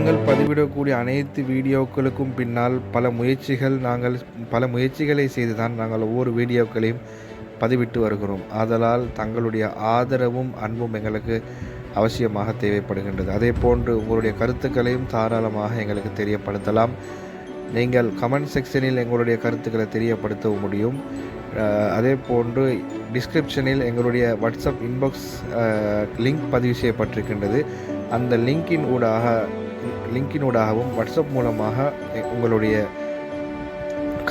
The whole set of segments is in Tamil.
நாங்கள் பதிவிடக்கூடிய அனைத்து வீடியோக்களுக்கும் பின்னால் பல முயற்சிகள் நாங்கள் பல முயற்சிகளை செய்து தான் நாங்கள் ஒவ்வொரு வீடியோக்களையும் பதிவிட்டு வருகிறோம். ஆதலால் தங்களுடைய ஆதரவும் அன்பும் எங்களுக்கு அவசியமாக தேவைப்படுகின்றது. அதே போன்று உங்களுடைய கருத்துக்களையும் தாராளமாக எங்களுக்கு தெரியப்படுத்தலாம். நீங்கள் கமெண்ட் செக்ஷனில் எங்களுடைய கருத்துக்களை தெரியப்படுத்த முடியும். அதே போன்று டிஸ்கிரிப்ஷனில் எங்களுடைய வாட்ஸ்அப் இன்பாக்ஸ் லிங்க் பதிவு செய்யப்பட்டிருக்கின்றது. அந்த லிங்கின் ஊடாக லிங்கினூடாகவும் வாட்ஸ்அப் மூலமாக உங்களுடைய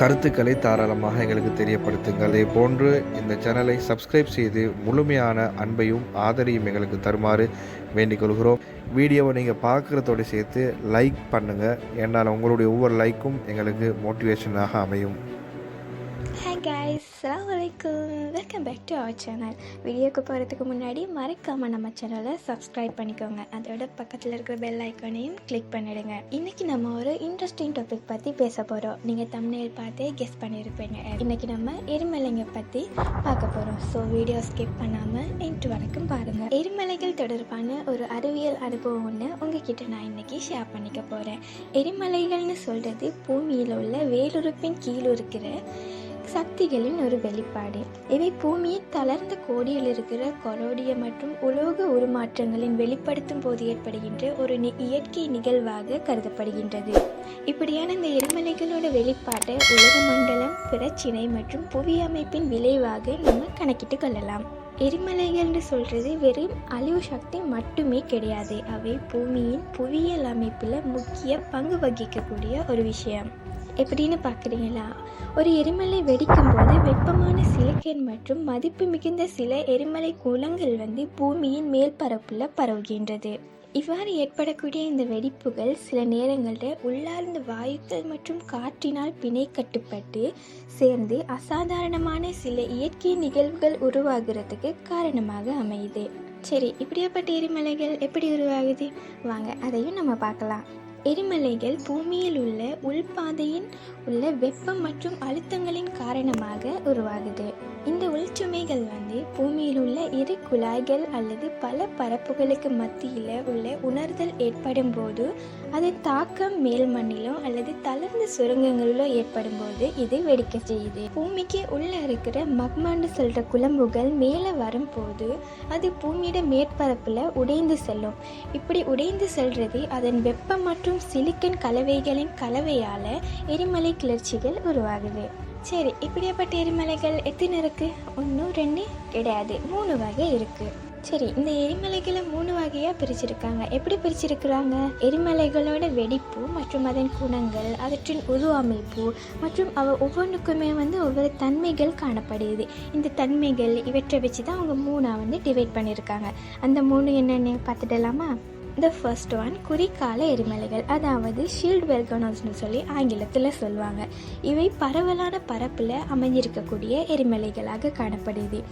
கருத்துக்களை தாராளமாக எங்களுக்கு தெரியப்படுத்துங்கள். அதே போன்று இந்த சேனலை சப்ஸ்கிரைப் செய்து முழுமையான அன்பையும் ஆதரையும் எங்களுக்கு தருமாறு வேண்டிக் கொள்கிறோம். வீடியோவை நீங்கள் பார்க்குறதோடு சேர்த்து லைக் பண்ணுங்கள் என்னால் உங்களுடைய ஒவ்வொரு லைக்கும் எங்களுக்கு மோட்டிவேஷனாக அமையும். வணக்கம் welcome back to our channel வீடியோக்கு போகிறதுக்கு முன்னாடி மறக்காமல் நம்ம சேனலை சப்ஸ்கிரைப் பண்ணிக்கோங்க. அதோட பக்கத்தில் இருக்கிற பெல் ஐக்கானையும் கிளிக் பண்ணிடுங்க. இன்றைக்கி நம்ம ஒரு இன்ட்ரெஸ்டிங் டாபிக் பற்றி பேச போகிறோம் நீங்கள் தமிழில் பார்த்தே கெஸ் பண்ணியிருப்பீங்க இன்றைக்கி நம்ம எரிமலைங்க பற்றி பார்க்க போகிறோம் ஸோ வீடியோ ஸ்கிப் பண்ணாமல் இன்று வரைக்கும் பாருங்கள் எரிமலைகள் தொடர்பான ஒரு அறிவியல் அனுபவம் ஒன்று உங்ககிட்ட நான் இன்னைக்கு ஷேர் பண்ணிக்க போகிறேன் எரிமலைகள்னு சொல்கிறது பூமியில் உள்ள வேலுறுப்பின் கீழ் இருக்கிற சக்திகளின் ஒரு வெளிப்பாடு. இவை பூமியின் தளர்ந்த கோடியில் இருக்கிற கொரோடிய மற்றும் உலோக உருமாற்றங்களின் வெளிப்படுத்தும் போது ஏற்படுகின்ற ஒரு நி- இயற்கை நிகழ்வாக கருதப்படுகின்றது. இப்படியான இந்த எரிமலைகளோட வெளிப்பாட்டை உலக மண்டலம் பிரச்சினை மற்றும் புவி அமைப்பின் விளைவாக நம்ம கணக்கிட்டு கொள்ளலாம். எரிமலைகள்னு சொல்கிறது வெறும் அழிவு சக்தி மட்டுமே கிடையாது. அவை பூமியின் புவியியல் அமைப்பில் முக்கிய பங்கு வகிக்கக்கூடிய ஒரு விஷயம். எப்படின்னு பார்க்குறீங்களா? ஒரு எரிமலை வெடிக்கும் போது வெப்பமான சிலிக்கன் மற்றும் மதிப்பு மிகுந்த சில எரிமலை குளங்கள் வந்து பூமியின் மேல் பரப்பில் பரவுகின்றது. இவ்வாறு ஏற்படக்கூடிய இந்த வெடிப்புகள் சில நேரங்களில் உள்ளார்ந்த வாயுக்கள் மற்றும் காற்றினால் பிணை கட்டுப்பட்டு சேர்ந்து அசாதாரணமான சில இயற்கை நிகழ்வுகள் உருவாகிறதுக்கு காரணமாக அமையுது. சரி இப்படியாப்பட்ட எரிமலைகள் எப்படி உருவாகுது? வாங்க அதையும் நம்ம பார்க்கலாம். எரிமலைகள் பூமியில் உள்ள உள்பாதையின் உள்ள வெப்பம் மற்றும் அழுத்தங்களின் காரணமாக உருவாகுது. இந்த உள்சுமைகள் வந்து பூமியில் உள்ள இரு குழாய்கள் அல்லது பல பரப்புகளுக்கு மத்தியில் உள்ள உணர்தல் ஏற்படும் போது அதன் தாக்கம் மேல் மண்ணிலோ அல்லது தளர்ந்த சுரங்கங்களிலோ ஏற்படும் போது இது வெடிக்க செய்யுது. பூமிக்கு உள்ள இருக்கிற மக்மாண்டு சொல்ற குழம்புகள் மேலே வரும்போது அது பூமியோட மேற்பரப்பில் உடைந்து செல்லும். இப்படி உடைந்து செல்றது அதன் வெப்பம் மற்றும் சிலிக்கன் கலவைகளின் கலவையால் எரிமலை கிளர்ச்சிகள் உருவாகுது. சரி இப்படியாப்பட்ட எரிமலைகள் எத்தனை இருக்கு ஒன்று ரெண்டு கிடையாது. மூணு வகை இருக்கு. சரி இந்த எரிமலைகளை மூணு வகையாக பிரிச்சிருக்காங்க. எப்படி பிரிச்சிருக்கிறாங்க? எரிமலைகளோட வெடிப்பு மற்றும் அதன் குணங்கள் அவற்றின் உரு அமைப்பு மற்றும் அவ ஒவ்வொன்றுக்குமே வந்து ஒவ்வொரு தன்மைகள் காணப்படுது இந்த தன்மைகள் இவற்றை வச்சு தான் அவங்க மூணாக வந்து டிவைட் பண்ணியிருக்காங்க அந்த மூணு என்னென்னு பார்த்துடலாமா? த ஃபர்ஸ்ட் ஒன் குறிக்கால எரிமலைகள் அதாவது ஷீல்டு வெல்கனோஸ்னு சொல்லி ஆங்கிலத்தில் சொல்லுவாங்க. இவை பரவலான பரப்பில் அமைஞ்சிருக்கக்கூடிய எரிமலைகளாக காணப்படுது.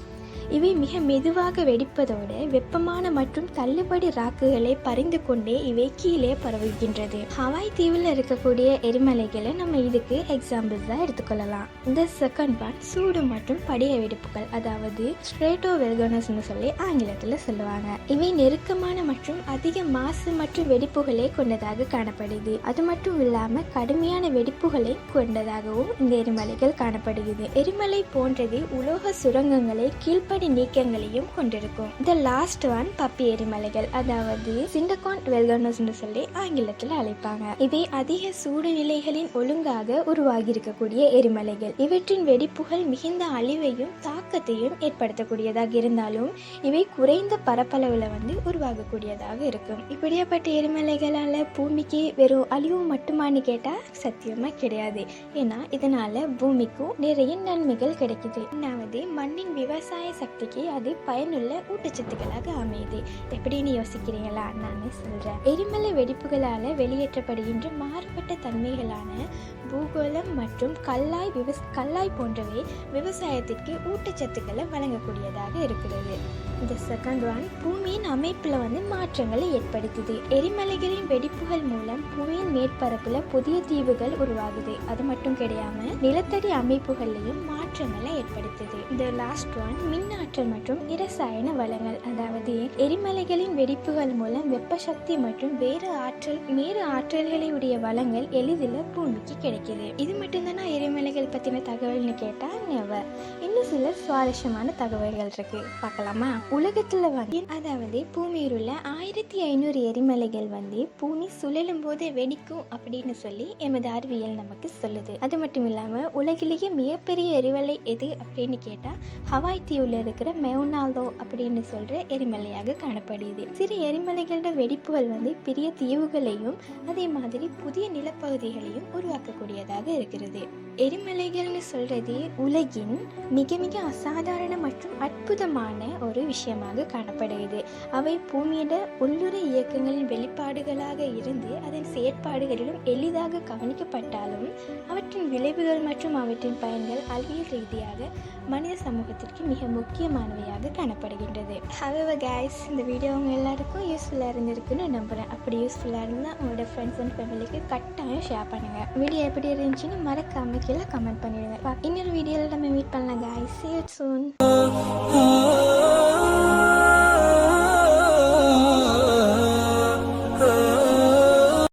இவை மிக மெதுவாக வெடிப்பதோடு வெப்பமான மற்றும் தள்ளுபடி ராக்குகளை பறிந்து கொண்டே இவை கீழே பரவுகின்றது. ஹவாய் தீவில் இருக்கக்கூடிய எரிமலைகளை நம்ம இதுக்கு எக்ஸாம்பிள்ஸாக எடுத்துக்கொள்ளலாம். இந்த செகண்ட் ஒன் சூடு மற்றும் படிய வெடிப்புகள் அதாவது ஸ்ட்ரேட்டோ வெல்கனஸ்னு சொல்லி ஆங்கிலத்தில் சொல்லுவாங்க. இவை நெருக்கமான மற்றும் அதிக மாசு மற்றும் வெடிப்புகளை கொண்டதாக காணப்படுது. அது மட்டும் இல்லாம கடுமையான வெடிப்புகளை கொண்டதாகவும் இந்த எரிமலைகள் காணப்படுகிறது. எரிமலை போன்றது உலோக சுரங்கங்களை கீழ்ப்ப கீழ்ப்படி நீக்கங்களையும் கொண்டிருக்கும். த லாஸ்ட் ஒன் பப்பி எரிமலைகள் அதாவது சிண்டகான் வெல்கனோஸ்னு சொல்லி ஆங்கிலத்தில் அழைப்பாங்க. இவை அதிக சூடு நிலைகளின் ஒழுங்காக உருவாகி இருக்கக்கூடிய எரிமலைகள். இவற்றின் வெடிப்புகள் மிகுந்த அழிவையும் தாக்கத்தையும் ஏற்படுத்தக்கூடியதாக இருந்தாலும் இவை குறைந்த பரப்பளவில் வந்து உருவாகக்கூடியதாக இருக்கும். இப்படியாப்பட்ட எரிமலைகளால் பூமிக்கு வெறும் அழிவு மட்டுமான்னு கேட்டால் சத்தியமாக கிடையாது. ஏன்னா இதனால பூமிக்கும் நிறைய நன்மைகள் கிடைக்குது. ரெண்டாவது மண்ணின் விவசாய சக்திக்கு அது பயனுள்ள ஊட்டச்சத்துக்களாக அமையுது. எப்படின்னு யோசிக்கிறீங்களா? நான் சொல்கிறேன் எரிமலை வெடிப்புகளால் வெளியேற்றப்படுகின்ற மாறுபட்ட தன்மைகளான பூகோளம் மற்றும் கல்லாய் விவஸ் கல்லாய் போன்றவை விவசாயத்திற்கு ஊட்டச்சத்துக்களை வழங்கக்கூடியதாக இருக்கிறது. இந்த செகண்ட் ஒன் பூமியின் அமைப்பில் வந்து மாற்றங்களை ஏற்படுத்துது. எரிமலைகளின் வெடிப்புகள் மூலம் பூமியின் மேற்பரப்பில் புதிய தீவுகள் உருவாகுது. அது மட்டும் கிடையாம நிலத்தடி அமைப்புகள்லையும் மா மாற்றங்களை ஏற்படுத்துது. இந்த லாஸ்ட் ஒன் மின் ஆற்றல் மற்றும் இரசாயன வளங்கள். அதாவது எரிமலைகளின் வெடிப்புகள் மூலம் வெப்ப சக்தி மற்றும் வேறு ஆற்றல் வேறு ஆற்றல்களை உடைய வளங்கள் எளிதில் பூமிக்கு கிடைக்கிது. இது மட்டும்தானா எரிமலைகள் பற்றின தகவல்னு கேட்டால் நெவர் இன்னும் சில சுவாரஸ்யமான தகவல்கள் இருக்கு. பார்க்கலாமா? உலகத்தில் வந்து அதாவது பூமியில் உள்ள ஆயிரத்தி ஐநூறு எரிமலைகள் வந்து பூமி சுழலும் போது வெடிக்கும் அப்படின்னு சொல்லி எமது அறிவியல் நமக்கு சொல்லுது. அது மட்டும் இல்லாமல் உலகிலேயே மிகப்பெரிய எரிமலை எது அப்படின்னு கேட்டால் ஹவாய் தீவில் இருக்கிற மெவுனாலோ அப்படின்னு சொல்கிற எரிமலையாக காணப்படுது. சிறு எரிமலைகளோட வெடிப்புகள் வந்து பெரிய தீவுகளையும் அதே மாதிரி புதிய நிலப்பகுதிகளையும் உருவாக்கக்கூடியதாக இருக்கிறது. எரிமலைகள்னு சொல்கிறது உலகின் மிக மிக அசாதாரண மற்றும் அற்புதமான ஒரு விஷயமாக காணப்படுகிறது. அவை பூமியிட உள்ளுர இயக்கங்களின் வெளிப்பாடுகளாக இருந்து அதன் செயற்பாடுகளிலும் எளிதாக கவனிக்கப்பட்டாலும் அவற்றின் விளைவுகள் மற்றும் அவற்றின் பயன்கள் அறிவியல் ரீதியாக மனித சமூகத்திற்கு மிக முக்கியமானவையாக காணப்படுகின்றது. ஹவெவர் கேஸ் இந்த வீடியோ உங்க எல்லாருக்கும் யூஸ்ஃபுல்லாக இருந்திருக்குன்னு நம்புகிறேன் அப்படி யூஸ்ஃபுல்லாக இருந்தால் உங்களோட ஃப்ரெண்ட்ஸ் அண்ட் ஃபேமிலிக்கு கட்டாயம் ஷேர் பண்ணுங்கள் வீடியோ எப்படி இருந்துச்சுன்னு மறக்காமல் கீழே கமெண்ட் பண்ணிடுங்க. இன்னொரு வீடியோவில் நம்ம மீட் பண்ணலாம் கைஸ் சூன்